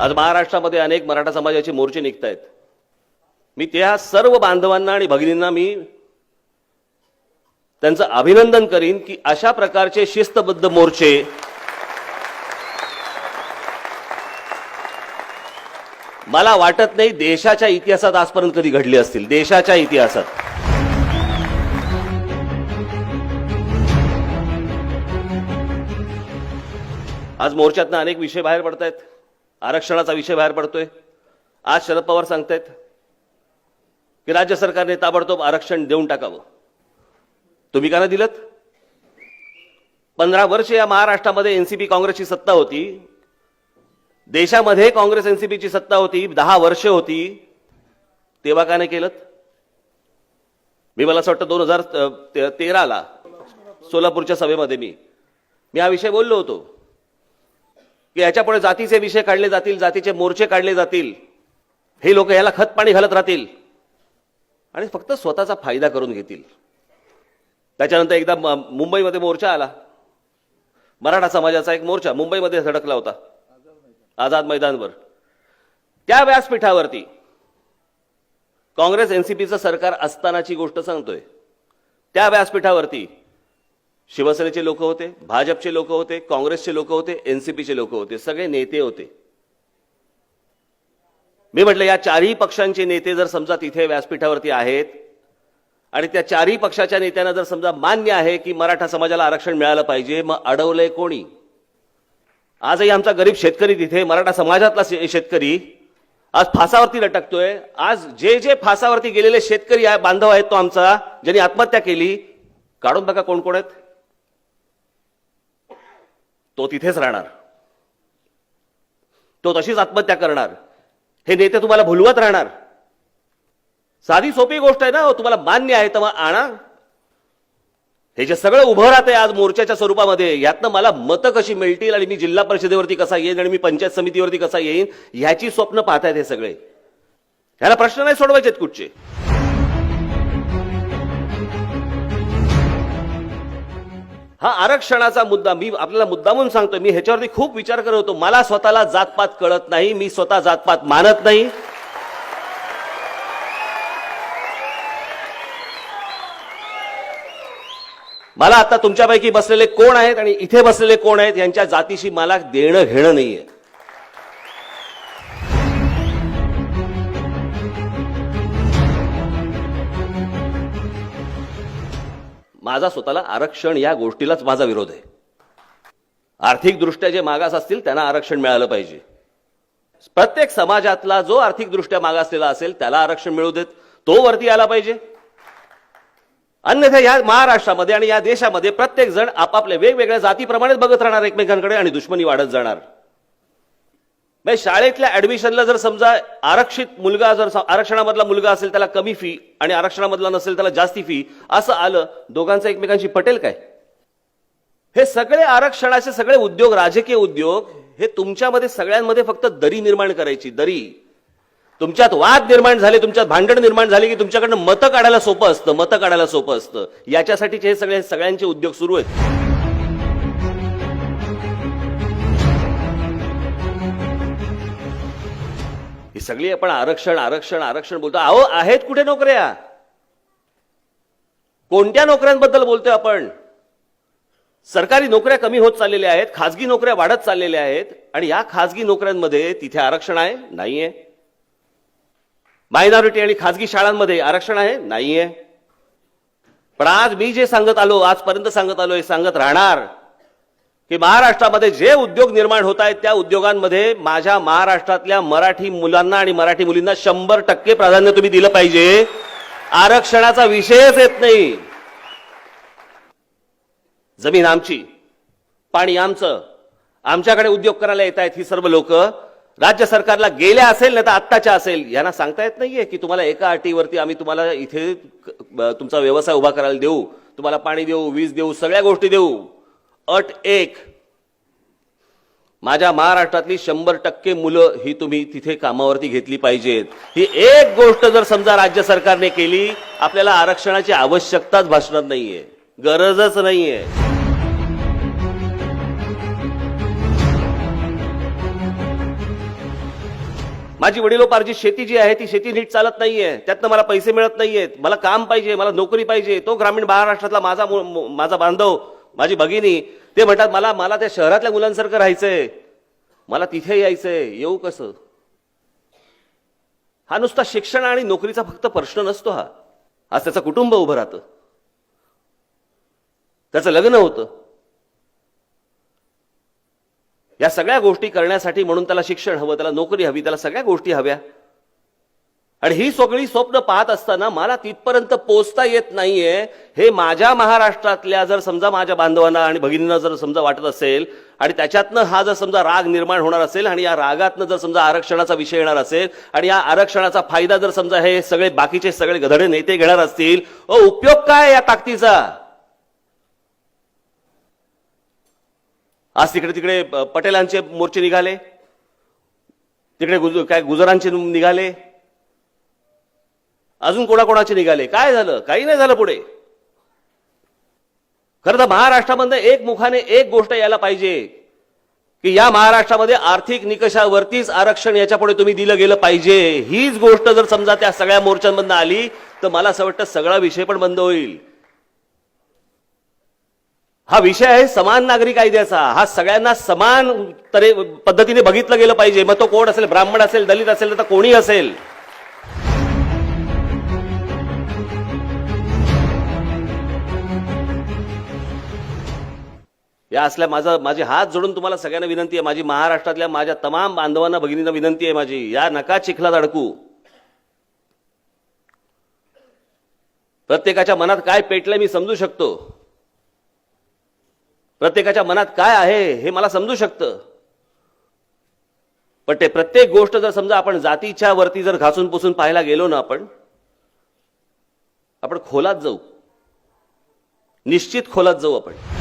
आज महाराष्ट्रामध्ये अनेक मराठा समाजाचे मोर्चे निघत आहेत मी त्या सर्व बांधवांना आणि भगिनींना मी त्यांचं अभिनंदन करीन की अशा प्रकारचे शिस्तबद्ध मोर्चे मला वाटत नाही देशाच्या इतिहासात आजपर्यंत कधी घडले असतील. देशाच्या इतिहासात. आज मोर्चातनं अनेक विषय बाहेर पडत आहेत आरक्षणाचा विषय बाहेर पडतोय. आज शरद पवार सांगतायत की राज्य सरकारने ताबडतोब आरक्षण देऊन टाकावं. तुम्ही का नाही दिलं पंधरा वर्ष या महाराष्ट्रामध्ये एनसीपी काँग्रेसची सत्ता होती. देशामध्ये काँग्रेस एनसीपीची सत्ता होती दहा वर्ष होती. तेव्हा का नाही केलं मी मला असं वाटतं दोन हजार तेराला सोलापूरच्या सभेमध्ये मी. मी हा विषय बोललो होतो. की याच्यापुढे जातीचे विषय काढले जातील जातीचे मोर्चे काढले जातील. हे लोक याला खत पाणी घालत राहतील. आणि फक्त स्वतःचा फायदा करून घेतील. त्याच्यानंतर एकदा मुंबईमध्ये मोर्चा आला. मराठा समाजाचा एक मोर्चा मुंबईमध्ये धडकला होता. आझाद मैदानवर. त्या व्यासपीठावरती काँग्रेस एनसीपीचं सरकार असतानाची गोष्ट सांगतोय. त्या व्यासपीठावरती शिवसेनेचे लोक होते भाजपचे लोक होते काँग्रेसचे लोक होते एनसीपीचे लोक होते सगळे नेते होते. मी म्हटलं या चारही पक्षांचे नेते जर समजा तिथे व्यासपीठावरती आहेत आणि त्या चारही पक्षाच्या नेत्यांना जर समजा मान्य आहे की मराठा समाजाला आरक्षण मिळालं पाहिजे मग अडवलंय कोणी? आजही आमचा गरीब शेतकरी तिथे मराठा समाजातला शेतकरी आज फासावरती लटकतोय. आज जे जे फासावरती गेलेले शेतकरी बांधव आहेत तो आमचा ज्यांनी आत्महत्या केली. काढून बघा कोण कोण आहेत? तो तिथेच राहणार. तो तशीच आत्महत्या करणार. हे नेते तुम्हाला भुलवत राहणार. साधी सोपी गोष्ट आहे ना हो, तुम्हाला मान्य आहे तर मग आणा. हे जे सगळं उभं राहतंय आज मोर्चाच्या स्वरूपामध्ये यातनं मला मतं कशी मिळतील आणि मी जिल्हा परिषदेवरती कसा येईन आणि मी पंचायत समितीवरती कसा येईन ह्याची स्वप्न पाहतायत हे सगळे. ह्याला प्रश्न नाही सोडवायचेत कुठचे. हा आरक्षणाचा मुद्दा मी आपल्याला मुद्दा म्हणून सांगतो मी ह्याच्यावरती खूप विचार करत होतो. मला स्वतःला जातपात कळत नाही मी स्वतः जातपात मानत नाही. मला आता तुमच्यापैकी बसलेले कोण आहेत आणि इथे बसलेले कोण आहेत यांच्या जातीशी मला देणं घेणं नाहीये. माझा स्वतःला आरक्षण या गोष्टीलाच माझा विरोध आहे. आर्थिकदृष्ट्या जे मागास असतील त्यांना आरक्षण मिळालं पाहिजे. प्रत्येक समाजातला जो आर्थिकदृष्ट्या मागासलेला असेल त्याला आरक्षण मिळू देत तो वरती आला पाहिजे. अन्यथा या महाराष्ट्रामध्ये आणि या देशामध्ये प्रत्येक जण आपापल्या वेगवेगळ्या जातीप्रमाणेच बघत राहणार एकमेकांकडे आणि दुश्मनी वाढत जाणार. म्हणजे शाळेतल्या ऍडमिशनला जर समजा आरक्षित मुलगा जर आरक्षणामधला मुलगा असेल त्याला कमी फी आणि आरक्षणामधला नसेल त्याला जास्ती फी असं आलं दोघांचं एकमेकांशी पटेल काय? हे सगळे आरक्षणाचे सगळे उद्योग राजकीय उद्योग हे तुमच्यामध्ये सगळ्यांमध्ये फक्त दरी निर्माण करायची दरी. तुमच्यात वाद निर्माण झाले तुमच्यात भांडण निर्माण झाले की तुमच्याकडनं मतं काढायला सोपं असतं मतं काढायला सोपं असतं. याच्यासाठीचे हे सगळे सगळ्यांचे उद्योग सुरू आहेत. सगळी आपण आरक्षण आरक्षण आरक्षण बोलतो. अहो आहेत कुठे नोकऱ्या? कोणत्या नोकऱ्यांबद्दल बोलतोय आपण? सरकारी नोकऱ्या कमी होत चाललेल्या आहेत खाजगी नोकऱ्या वाढत चाललेल्या आहेत आणि या खाजगी नोकऱ्यांमध्ये तिथे आरक्षण आहे? नाहीये. मायनॉरिटी आणि खाजगी शाळांमध्ये आरक्षण आहे? नाहीये. पण आज मी जे सांगत आलो आजपर्यंत सांगत आलो हे सांगत राहणार. की महाराष्ट्रामध्ये जे उद्योग निर्माण होत आहेत त्या उद्योगांमध्ये माझ्या महाराष्ट्रातल्या मराठी मुलांना आणि मराठी मुलींना शंभर टक्के प्राधान्य तुम्ही दिलं पाहिजे. आरक्षणाचा विषयच येत नाही. जमीन आमची पाणी आमचं आमच्याकडे उद्योग करायला येत आहेत ही सर्व लोक. राज्य सरकारला गेल्या असेल नाही तर आत्ताच्या असेल यांना सांगता येत नाहीये की तुम्हाला एका अटीवरती आम्ही तुम्हाला इथे तुमचा व्यवसाय उभा करायला देऊ. तुम्हाला पाणी देऊ वीज देऊ सगळ्या गोष्टी देऊ. अट एक. माझ्या महाराष्ट्रातली शंभर टक्के मुलं ही तुम्ही तिथे कामावरती घेतली पाहिजेत. ही एक गोष्ट जर समजा राज्य सरकारने केली आपल्याला आरक्षणाची आवश्यकताच भासणार नाहीये. गरजच नाहीये. माझी वडिलोपार्जित शेती जी आहे ती शेती नीट चालत नाहीये. त्यातनं मला पैसे मिळत नाहीयेत. मला काम पाहिजे मला नोकरी पाहिजे. तो ग्रामीण महाराष्ट्रातला माझा माझा बांधव माझी भगिनी ते म्हणतात मला मला त्या शहरातल्या मुलांसारखं राहायचंय. मला तिथे यायचंय. येऊ कसं? हा नुसता शिक्षण आणि नोकरीचा फक्त प्रश्न नसतो हा. आज त्याचं कुटुंब उभं राहतं. त्याचं लग्न होतं. या सगळ्या गोष्टी करण्यासाठी म्हणून त्याला शिक्षण हवं त्याला नोकरी हवी त्याला सगळ्या गोष्टी हव्या. आणि ही सगळी स्वप्न पाहत असताना मला तिथपर्यंत पोचता येत नाहीये. हे माझ्या महाराष्ट्रातल्या जर समजा माझ्या बांधवांना आणि भगिनींना जर समजा वाटत असेल आणि त्याच्यातनं हा जर समजा राग निर्माण होणार असेल आणि या रागातनं जर समजा आरक्षणाचा विषय येणार असेल आणि या आरक्षणाचा फायदा जर समजा हे सगळे बाकीचे सगळे गधडे नेते घेणार असतील अ उपयोग काय या ताकदीचा? आज तिकडे तिकडे प- पटेलांचे मोर्चे निघाले. तिकडे गुज- काय गुजरांचे निघाले. अजून कोणाकोणाचे निघाले? काय झालं? काही नाही झालं पुढे. खरं तर महाराष्ट्रामध्ये एक मुखाने एक गोष्ट यायला पाहिजे की या महाराष्ट्रामध्ये आर्थिक निकषावरतीच आरक्षण याच्यापुढे तुम्ही दिलं गेलं पाहिजे. हीच गोष्ट जर समजा त्या सगळ्या मोर्चांमधनं आली तर मला असं वाटतं सगळा विषय पण बंद होईल. हा विषय आहे समान नागरी कायद्याचा. हा सगळ्यांना समान तरे पद्धतीने बघितलं गेलं पाहिजे. मग तो कोण असेल? ब्राह्मण असेल दलित असेल तर कोणी असेल? या असल्या माझा माझे हात जोडून तुम्हाला सगळ्यांना विनंती आहे. माझी महाराष्ट्रातल्या माझ्या तमाम बांधवांना भगिनींना विनंती आहे माझी. या नका चिखलात अडकू. प्रत्येकाच्या मनात काय पेटलंय मी समजू शकतो. प्रत्येकाच्या मनात काय आहे हे मला समजू शकतं. पण ते प्रत्येक गोष्ट जर समजा आपण जातीच्या वरती जर घासून पुसून पाहायला गेलो ना आपण आपण खोलात जाऊ. निश्चित खोलात जाऊ आपण.